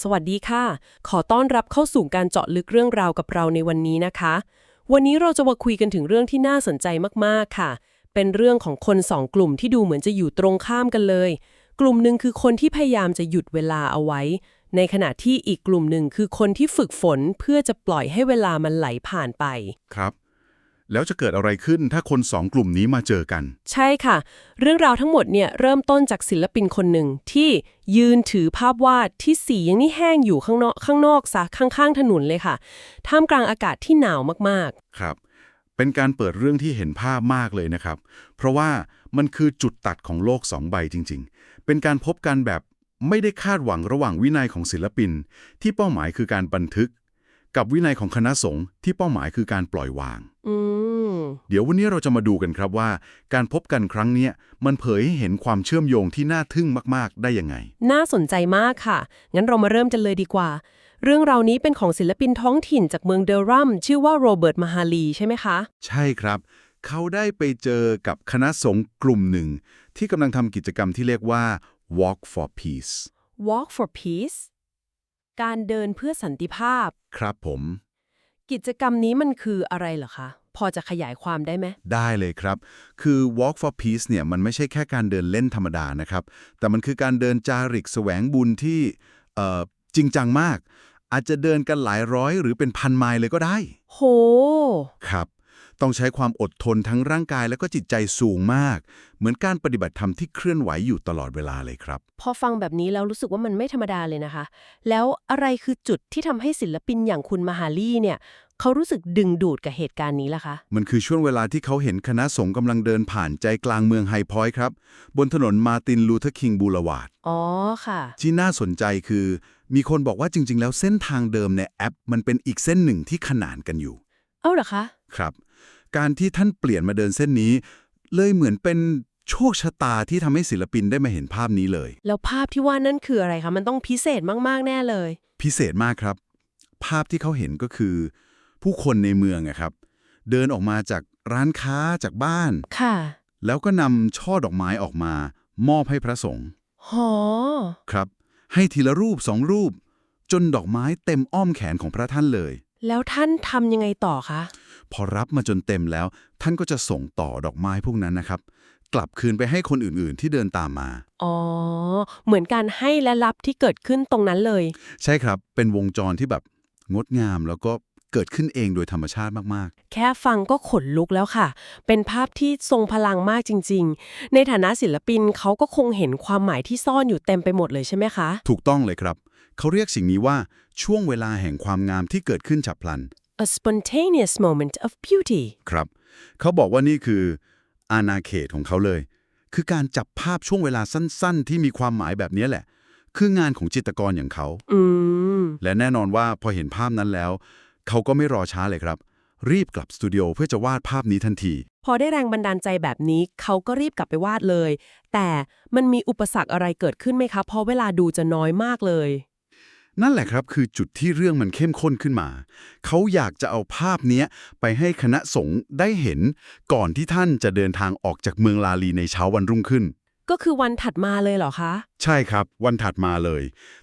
สวัสดีค่ะ ขอต้อนรับเข้าสู่การเจาะลึกเรื่องราวกับเราในวันนี้นะคะ วันนี้เราจะมาคุยกันถึงเรื่องที่น่าสนใจมากๆค่ะ เป็นเรื่องของคนสองกลุ่มที่ดูเหมือนจะอยู่ตรงข้ามกันเลย กลุ่มหนึ่งคือคนที่พยายามจะหยุดเวลาเอาไว้ ในขณะที่อีกกลุ่มหนึ่งคือคนที่ฝึกฝนเพื่อจะปล่อยให้เวลามันไหลผ่านไป ครับ แล้วจะเกิดอะไรขึ้นถ้าคนสองกลุ่มนี้มาเจอกัน ใช่ค่ะ เรื่องราวทั้งหมดเนี่ยเริ่มต้นจากศิลปินคนหนึ่งที่ยืนถือภาพวาดที่สียังนี่แห้งอยู่ข้างนอกข้างนอกซะข้างๆ ถนนเลยค่ะ ท่ามกลางอากาศที่หนาวมากครับ เป็นการเปิดเรื่องที่เห็นภาพมากเลยนะครับ เพราะว่ามันคือจุดตัดของโลกสองใบจริง ๆ เป็นการพบกันแบบไม่ได้คาดหวังระหว่างวินัยของศิลปิน ที่เป้าหมายคือการบันทึก กับวินัยของคณะสงฆ์ที่เป้าหมายคือการปล่อยวางๆอืม เดี๋ยววันนี้เราจะมาดูกันครับว่า การพบกันครั้งเนี้ยมันเผยให้เห็นความเชื่อมโยงที่น่าทึ่งมาก ๆ ได้ยังไง น่าสนใจมากค่ะ งั้นเรามาเริ่มกันเลยดีกว่า เรื่องราวนี้เป็นของศิลปินท้องถิ่นจากเมืองเดลรัมชื่อว่าโรเบิร์ตมาฮาลีใช่ไหมคะ ใช่ครับ เขาได้ไปเจอกับคณะสงฆ์กลุ่มหนึ่ง ที่กำลังทำกิจกรรมที่เรียกว่า Walk for Peace Walk for Peace การเดินเพื่อสันติภาพ ครับผม กิจกรรมนี้มันคืออะไรเหรอคะ พอจะขยายความได้ไหม ได้เลยครับ คือ Walk for Peace เนี่ยมันไม่ใช่แค่การเดินเล่นธรรมดานะครับ แต่มันคือการเดินจาริกแสวงบุญที่เอ่อจริงจังมาก อาจจะเดินกันหลายร้อยหรือเป็นพันไมล์เลยก็ได้ โหครับ ต้องใช้ความอดทนทั้งร่างกายและก็จิตใจสูงมาก เหมือนการปฏิบัติธรรมที่เคลื่อนไหวอยู่ตลอดเวลาเลยครับ พอฟังแบบนี้แล้วรู้สึกว่ามันไม่ธรรมดาเลยนะคะ แล้วอะไรคือจุดที่ทำให้ศิลปินอย่างคุณมาฮาลีเนี่ยเขารู้สึกดึงดูดกับเหตุการณ์นี้ล่ะคะ มันคือช่วงเวลาที่เขาเห็นคณะสงฆ์กำลังเดินผ่านใจกลางเมืองไฮพอยต์ครับ บนถนนมาร์ตินลูเทอร์คิงบูลวาร์ดอ๋อค่ะ ที่น่าสนใจคือ มีคนบอกว่าจริง ๆ แล้วเส้นทางเดิมในแอป มันเป็นอีกเส้นหนึ่งที่ขนานกันอยู่ เอ้าเหรอคะ ครับ การที่ท่านเปลี่ยนมาเดินเส้นนี้ เลยเหมือนเป็นโชคชะตาที่ทำให้ศิลปินได้มาเห็นภาพนี้เลย แล้วภาพที่ว่านั่นคืออะไรคะ มันต้องพิเศษมาก ๆ แน่เลย พิเศษมากครับ ภาพที่เขาเห็นก็คือ ผู้คนในเมืองอะครับ เดินออกมาจากร้านค้าจากบ้าน ค่ะ แล้วก็นำช่อดอกไม้ออกมา มอบให้พระสงฆ์หอครับ ให้ทีละรูปสองรูป จนดอกไม้เต็มอ้อมแขนของพระท่านเลย แล้วท่านทำยังไงต่อคะ พอรับมาจนเต็มแล้ว ท่านก็จะส่งต่อดอกไม้พวกนั้นนะครับ กลับคืนไปให้คนอื่นๆที่เดินตามมา อ๋อ เหมือนการให้และรับที่เกิดขึ้นตรงนั้นเลย ใช่ครับเป็นวงจรที่แบบงดงามแล้วก็เกิดขึ้นเองโดยธรรมชาติมากแค่ฟังก็ขนลุกแล้วค่ะ เป็นภาพที่ทรงพลังมากจริง ๆ ในฐานะศิลปินเขาก็คงเห็นความหมายที่ซ่อนอยู่เต็มไปหมดเลยใช่ไหมคะๆถูกต้องเลยครับ เขาเรียกสิ่งนี้ว่าช่วงเวลาแห่งความงามที่เกิดขึ้นฉับพลัน a spontaneous moment of beauty ครับ เขาบอกว่านี่คืออาณาเขตของเขาเลย คือการจับภาพช่วงเวลาสั้นๆ ที่มีความหมายแบบนี้แหละ คืองานของจิตรกรอย่างเขาอืมและแน่นอนว่าพอเห็นภาพนั้นแล้ว เขาก็ไม่รอช้าเลยครับ รีบกลับสตูดิโอเพื่อจะวาดภาพนี้ทันที พอได้แรงบันดาลใจแบบนี้ เขาก็รีบกลับไปวาดเลย แต่มันมีอุปสรรคอะไรเกิดขึ้นไหมคะ เพราะเวลาดูจะน้อยมากเลย นั่นแหละครับคือจุดที่เรื่องมันเข้มข้นขึ้นมา เขาอยากจะเอาภาพเนี้ยไปให้คณะสงฆ์ได้เห็น ก่อนที่ท่านจะเดินทางออกจากเมืองลาลีในเช้าวันรุ่งขึ้น ก็คือวันถัดมาเลยเหรอคะ ใช่ครับ วันถัดมาเลย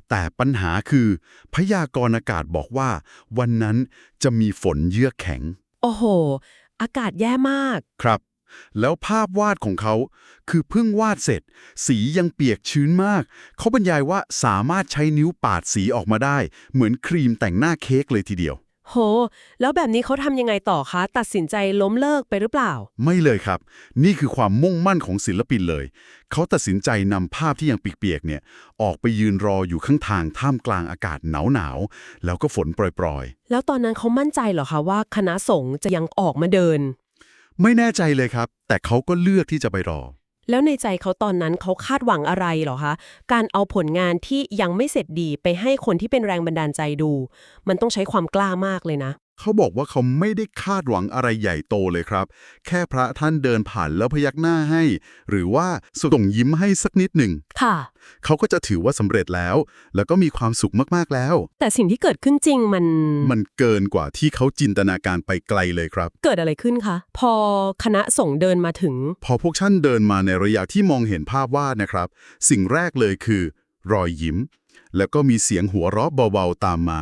แต่ปัญหาคือ พยากรณ์อากาศบอกว่า วันนั้นจะมีฝนเยือกแข็ง โอ้โห อากาศแย่มาก ครับ แล้วภาพวาดของเขาคือเพิ่งวาดเสร็จ สียังเปียกชื้นมาก เขาบรรยายว่าสามารถใช้นิ้วปาดสีออกมาได้ เหมือนครีมแต่งหน้าเค้กเลยทีเดียว โห แล้วแบบนี้เขาทำยังไงต่อคะ ตัดสินใจล้มเลิกไปหรือเปล่า ไม่เลยครับ นี่คือความมุ่งมั่นของศิลปินเลย เขาตัดสินใจนำภาพที่ยังเปียกๆเนี่ย ออกไปยืนรออยู่ข้างทางท่ามกลางอากาศหนาวๆแล้วก็ฝนโปรยๆ แล้วตอนนั้นเขามั่นใจเหรอคะว่าคณะสงฆ์จะยังออกมาเดิน ไม่แน่ใจเลยครับ แต่เขาก็เลือกที่จะไปรอ แล้วในใจเขาตอนนั้นเขาคาดหวังอะไรเหรอคะ การเอาผลงานที่ยังไม่เสร็จดีไปให้คนที่เป็นแรงบันดาลใจดู มันต้องใช้ความกล้ามากเลยนะ เขาบอกว่าเขาไม่ได้คาดหวังอะไรใหญ่โตเลยครับ แค่พระท่านเดินผ่านแล้วพยักหน้าให้ หรือว่าส่งยิ้มให้สักนิดหนึ่งค่ะ เขาก็จะถือว่าสำเร็จแล้ว แล้วก็มีความสุขมากๆแล้ว แต่สิ่งที่เกิดขึ้นจริงมัน มันเกินกว่าที่เขาจินตนาการไปไกลเลยครับ เกิดอะไรขึ้นคะ พอคณะสงฆ์เดินมาถึง พอพวกท่านเดินมาในระยะที่มองเห็นภาพวาดนะครับ สิ่งแรกเลยคือ รอยยิ้ม แล้วก็มีเสียงหัวเราะเบาๆตามมา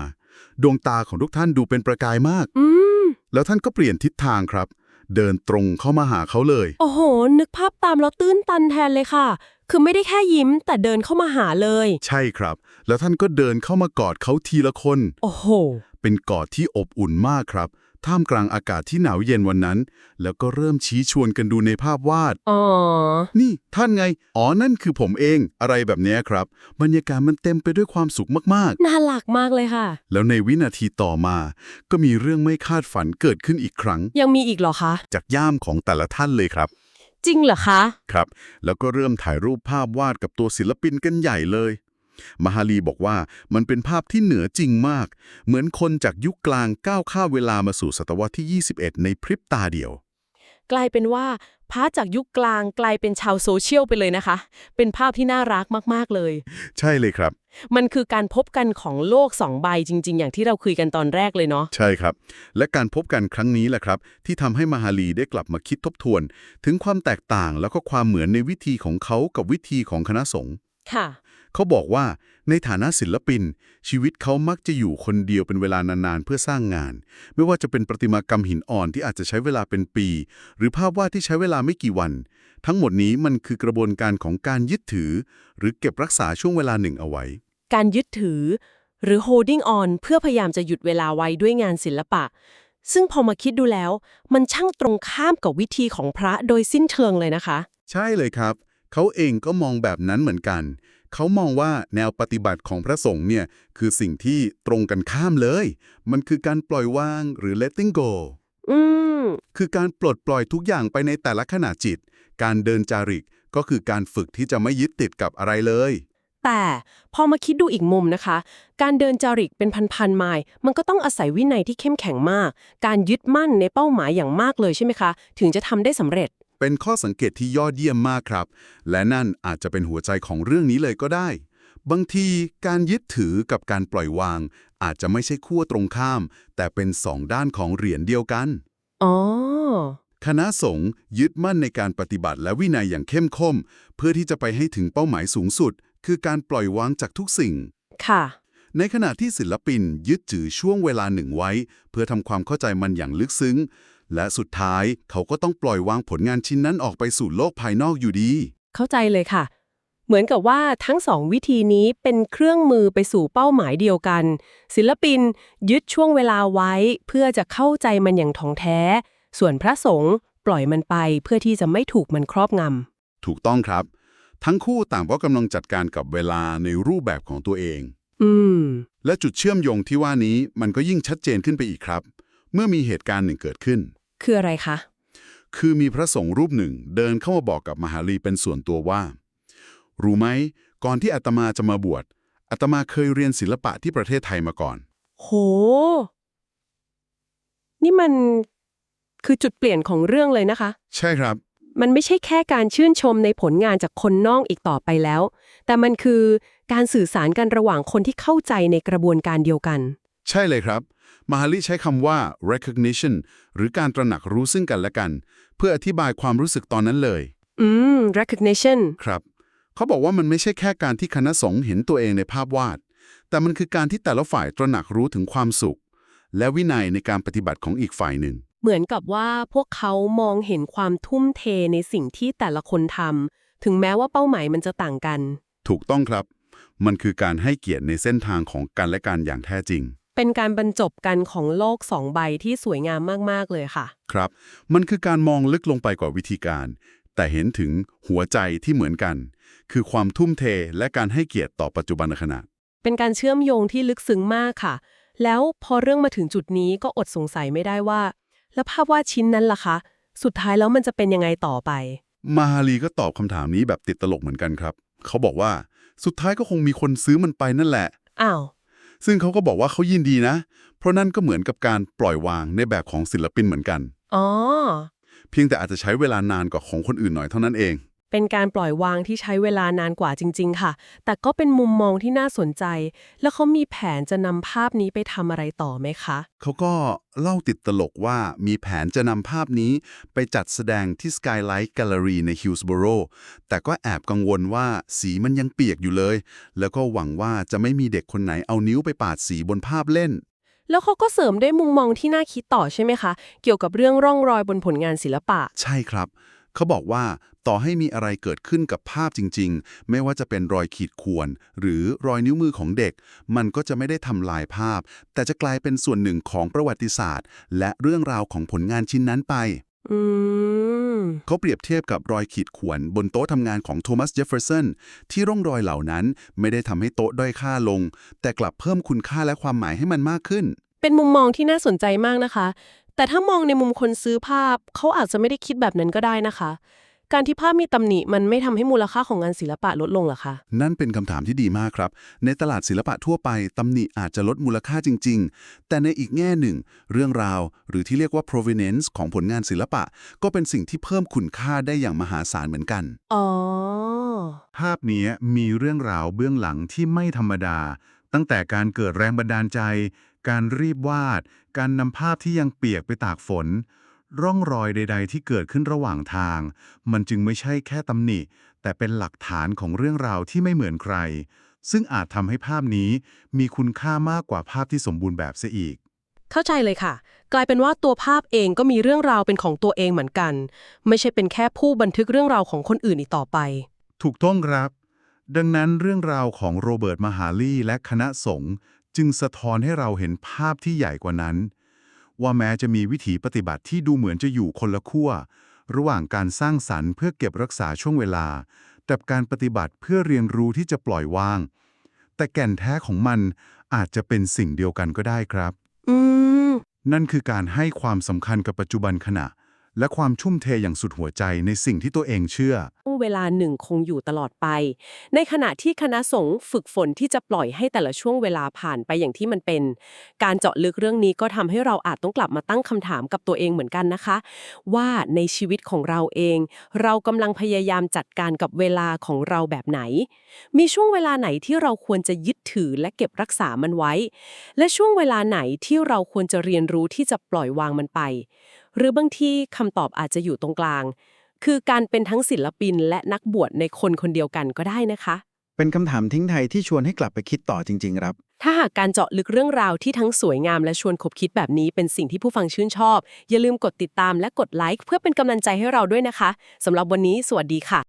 ดวงตาของทุกท่านดูเป็นประกายมาก อืม แล้วท่านก็เปลี่ยนทิศทางครับ เดินตรงเข้ามาหาเขาเลย โอ้โห นึกภาพตามแล้วตื้นตันแทนเลยค่ะ คือไม่ได้แค่ยิ้มแต่เดินเข้ามาหาเลย ใช่ครับ แล้วท่านก็เดินเข้ามากอดเขาทีละคน โอ้โห เป็นกอดที่อบอุ่นมากครับ ท่ามกลางอากาศที่หนาวเย็นวันนั้น แล้วก็เริ่มชี้ชวนกันดูในภาพวาด อ๋อ นี่ท่านไง อ๋อ นั่นคือผมเอง อะไรแบบเนี้ยครับ บรรยากาศมันเต็มไปด้วยความสุขมากน่ารักมากเลยค่ะ ๆ แล้วในวินาทีต่อมา ก็มีเรื่องไม่คาดฝันเกิดขึ้นอีกครั้ง ยังมีอีกเหรอคะ จากย่ามของแต่ละท่านเลยครับ จริงเหรอคะ ครับ แล้วก็เริ่มถ่ายรูปภาพวาดกับตัวศิลปินกันใหญ่เลย มหาลีบอกว่ามันเป็นภาพที่เหนือจริงมาก เหมือนคนจากยุคกลางก้าวข้ามเวลามาสู่ศตวรรษที่ 21 ในพริบตาเดียว กลายเป็นว่าพระจากยุคกลางกลายเป็นชาวโซเชียลไปเลยนะคะ เป็นภาพที่น่ารักมาก ๆ เลย ใช่เลยครับ มันคือการพบกันของโลกสองใบจริง ๆ อย่างที่เราคุยกันตอนแรกเลยเนาะ ใช่ครับ และการพบกันครั้งนี้แหละครับ ที่ทำให้มหาลีได้กลับมาคิดทบทวน ถึงความแตกต่างแล้วก็ความเหมือนในวิธีของเขากับวิธีของคณะสงฆ์ ค่ะ เขาบอกว่าในฐานะศิลปิน ชีวิตเขามักจะอยู่คนเดียวเป็นเวลานานๆ เพื่อสร้างงาน ไม่ว่าจะเป็นประติมากรรมหินอ่อนที่อาจจะใช้เวลาเป็นปี หรือภาพวาดที่ใช้เวลาไม่กี่วัน ทั้งหมดนี้มันคือกระบวนการของการยึดถือ หรือเก็บรักษาช่วงเวลาหนึ่งเอาไว้ การยึดถือ หรือ holding on เพื่อพยายามจะหยุดเวลาไว้ด้วยงานศิลปะ ซึ่งพอมาคิดดูแล้ว มันช่างตรงข้ามกับวิธีของพระโดยสิ้นเชิงเลยนะคะ ใช่เลยครับ เขาเองก็มองแบบนั้นเหมือนกัน เขามองว่าแนวปฏิบัติของพระสงฆ์เนี่ยคือสิ่งที่ตรงกันข้ามเลย มันคือการปล่อยวางหรือ letting go อืมคือการปลดปล่อยทุกอย่างไปในแต่ละขณะจิต การเดินจาริกก็คือการฝึกที่จะไม่ยึดติดกับอะไรเลย แต่พอมาคิดดูอีกมุมนะคะ การเดินจาริกเป็นพันๆไมล์มันก็ต้องอาศัยวินัยที่เข้มแข็งมาก การยึดมั่นในเป้าหมายอย่างมากเลยใช่ไหมคะ ถึงจะทำได้สำเร็จ เป็นข้อสังเกตที่ยอดเยี่ยมมากครับ และนั่นอาจจะเป็นหัวใจของเรื่องนี้เลยก็ได้ บางทีการยึดถือกับการปล่อยวาง อาจจะไม่ใช่ขั้วตรงข้าม แต่เป็นสองด้านของเหรียญเดียวกัน อ๋อ คณะสงฆ์ยึดมั่นในการปฏิบัติและวินัยอย่างเข้มข้นเพื่อที่จะไปให้ถึงเป้าหมายสูงสุด คือการปล่อยวางจากทุกสิ่ง ค่ะ ในขณะที่ศิลปินยึดถือช่วงเวลาหนึ่งไว้ เพื่อทำความเข้าใจมันอย่างลึกซึ้ง และสุดท้ายเขาก็ต้องปล่อยวางผลงานชิ้นนั้นออกไปสู่โลกภายนอกอยู่ดี เข้าใจเลยค่ะ เหมือนกับว่าทั้งสองวิธีนี้เป็นเครื่องมือไปสู่เป้าหมายเดียวกัน ศิลปินยึดช่วงเวลาไว้ เพื่อจะเข้าใจมันอย่างถ่องแท้ ส่วนพระสงฆ์ปล่อยมันไปเพื่อที่จะไม่ถูกมันครอบงำถูกต้องครับ ทั้งคู่ต่างก็กำลังจัดการกับเวลาในรูปแบบของตัวเอง อืม และจุดเชื่อมโยงที่ว่านี้มันก็ยิ่งชัดเจนขึ้นไปอีกครับ เมื่อมีเหตุการณ์หนึ่งเกิดขึ้น คืออะไรคะ คือมีพระสงฆ์รูปหนึ่งเดินเข้ามาบอกกับมหาลีเป็นส่วนตัวว่า รู้ไหม ก่อนที่อาตมาจะมาบวชอาตมาเคยเรียนศิลปะที่ประเทศไทยมาก่อน โห นี่มันคือจุดเปลี่ยนของเรื่องเลยนะคะ ใช่ครับ มันไม่ใช่แค่การชื่นชมในผลงานจากคนนอกอีกต่อไปแล้ว แต่มันคือการสื่อสารกันระหว่างคนที่เข้าใจในกระบวนการเดียวกัน ใช่เลยครับ มหาลีใช้คำว่า recognition หรือการตระหนักรู้ซึ่งกันและกัน เพื่ออธิบายความรู้สึกตอนนั้นเลย อืม recognition ครับ เขาบอกว่ามันไม่ใช่แค่การที่คณะสงฆ์เห็นตัวเองในภาพวาด แต่มันคือการที่แต่ละฝ่ายตระหนักรู้ถึงความสุข และวินัยในการปฏิบัติของอีกฝ่ายหนึ่ง เหมือนกับว่าพวกเขามองเห็นความทุ่มเทในสิ่งที่แต่ละคนทำถึงแม้ว่าเป้าหมายมันจะต่างกัน ถูกต้องครับ มันคือการให้เกียรติในเส้นทางของกันและกันอย่างแท้จริง เป็นการบรรจบกันของโลกสองใบที่สวยงามมาก ๆ เลยค่ะ ครับ มันคือการมองลึกลงไปกว่าวิธีการ แต่เห็นถึงหัวใจที่เหมือนกัน คือความทุ่มเทและการให้เกียรติต่อปัจจุบันขณะ เป็นการเชื่อมโยงที่ลึกซึ้งมากค่ะ แล้วพอเรื่องมาถึงจุดนี้ก็อดสงสัยไม่ได้ว่า แล้วภาพวาดชิ้นนั้นล่ะคะ สุดท้ายแล้วมันจะเป็นยังไงต่อไป มาฮาลีก็ตอบคำถามนี้แบบติดตลกเหมือนกันครับ เขาบอกว่า สุดท้ายก็คงมีคนซื้อมันไปนั่นแหละ อ้าว ซึ่งเขาก็บอกว่าเขายินดีนะ เพราะนั่นก็เหมือนกับการปล่อยวางในแบบของศิลปินเหมือนกัน อ๋อ เพียงแต่อาจจะใช้เวลานานกว่าของคนอื่นหน่อยเท่านั้นเอง เป็นการปล่อยวางที่ใช้เวลานานกว่าจริง ๆ ค่ะ แต่ก็เป็นมุมมองที่น่าสนใจ แล้วเขามีแผนจะนำภาพนี้ไปทำอะไรต่อไหมคะ เขาก็เล่าติดตลกว่ามีแผนจะนำภาพนี้ไปจัดแสดงที่ Skylight Gallery ใน Hillsborough แต่ก็แอบกังวลว่าสีมันยังเปียกอยู่เลย แล้วก็หวังว่าจะไม่มีเด็กคนไหนเอานิ้วไปปาดสีบนภาพเล่นแล้วเขาก็เสริมด้วยมุมมองที่น่าคิดต่อใช่ไหมคะ เกี่ยวกับเรื่องร่องรอยบนผลงานศิลปะ ใช่ครับ เขาบอกว่าต่อให้มีอะไรเกิดขึ้นกับภาพจริง ๆ ไม่ว่าจะเป็นรอยขีดข่วน หรือรอยนิ้วมือของเด็ก มันก็จะไม่ได้ทำลายภาพ แต่จะกลายเป็นส่วนหนึ่งของประวัติศาสตร์ และเรื่องราวของผลงานชิ้นนั้นไปอืมเขาเปรียบเทียบกับรอยขีดข่วนบนโต๊ะทำงานของโทมัสเจฟเฟอร์สันที่ร่องรอยเหล่านั้นไม่ได้ทำให้โต๊ะด้อยค่าลง แต่กลับเพิ่มคุณค่าและความหมายให้มันมากขึ้น เป็นมุมมองที่น่าสนใจมากนะคะ แต่ถ้ามองในมุมคนซื้อภาพ เขาอาจจะไม่ได้คิดแบบนั้นก็ได้นะคะ การที่ภาพมีตำหนิมันไม่ทำให้มูลค่าของงานศิลปะลดลงเหรอคะ นั่นเป็นคำถามที่ดีมากครับ ในตลาดศิลปะทั่วไปตำหนิอาจจะลดมูลค่าจริง ๆ แต่ในอีกแง่หนึ่ง เรื่องราว หรือที่เรียกว่า provenance ของผลงานศิลปะ ก็เป็นสิ่งที่เพิ่มคุณค่าได้อย่างมหาศาลเหมือนกัน อ๋อ ภาพนี้มีเรื่องราวเบื้องหลังที่ไม่ธรรมดา ตั้งแต่การเกิดแรงบันดาลใจ การรีบวาด การนำภาพที่ยังเปียกไปตากฝน ร่องรอยใด ๆ ที่เกิดขึ้นระหว่างทาง มันจึงไม่ใช่แค่ตำหนิ แต่เป็นหลักฐานของเรื่องราวที่ไม่เหมือนใคร ซึ่งอาจทำให้ภาพนี้มีคุณค่ามากกว่าภาพที่สมบูรณ์แบบเสียอีก เข้าใจเลยค่ะ กลายเป็นว่าตัวภาพเองก็มีเรื่องราวเป็นของตัวเองเหมือนกัน ไม่ใช่เป็นแค่ผู้บันทึกเรื่องราวของคนอื่นอีกต่อไป ถูกต้องครับ ดังนั้นเรื่องราวของโรเบิร์ต มหาลีและคณะสงฆ์ จึงสะท้อนให้เราเห็นภาพที่ใหญ่กว่านั้น ว่าแม้จะมีวิถีปฏิบัติที่ดูเหมือนจะอยู่คนละขั้ว ระหว่างการสร้างสรรค์เพื่อเก็บรักษาช่วงเวลา กับการปฏิบัติเพื่อเรียนรู้ที่จะปล่อยวาง แต่แก่นแท้ของมันอาจจะเป็นสิ่งเดียวกันก็ได้ครับอืมนั่นคือการให้ความสำคัญกับปัจจุบันขณะ และความชุ่มเทอย่างสุดหัวใจในสิ่งที่ตัวเองเชื่อ เวลาหนึ่งคงอยู่ตลอดไป ในขณะที่คณะสงฆ์ฝึกฝนที่จะปล่อยให้แต่ละช่วงเวลาผ่านไปอย่างที่มันเป็น การเจาะลึกเรื่องนี้ก็ทำให้เราอาจต้องกลับมาตั้งคำถามกับตัวเองเหมือนกันนะคะ ว่าในชีวิตของเราเอง เรากำลังพยายามจัดการกับเวลาของเราแบบไหน มีช่วงเวลาไหนที่เราควรจะยึดถือและเก็บรักษามันไว้ และช่วงเวลาไหนที่เราควรจะเรียนรู้ที่จะปล่อยวางมันไป หรือบางทีคำตอบอาจจะอยู่ตรงกลาง คือการเป็นทั้งศิลปินและนักบวชในคนคนเดียวกันก็ได้นะคะ เป็นคำถามทิ้งไทายที่ชวนให้กลับไปคิดต่อจริง ๆ ครับ ถ้าหากการเจาะลึกเรื่องราวที่ทั้งสวยงามและชวนขบคิดแบบนี้เป็นสิ่งที่ผู้ฟังชื่นชอบ อย่าลืมกดติดตามและกดไลค์เพื่อเป็นกำลังใจให้เราด้วยนะคะสำหรับวันนี้สวัสดีค่ะ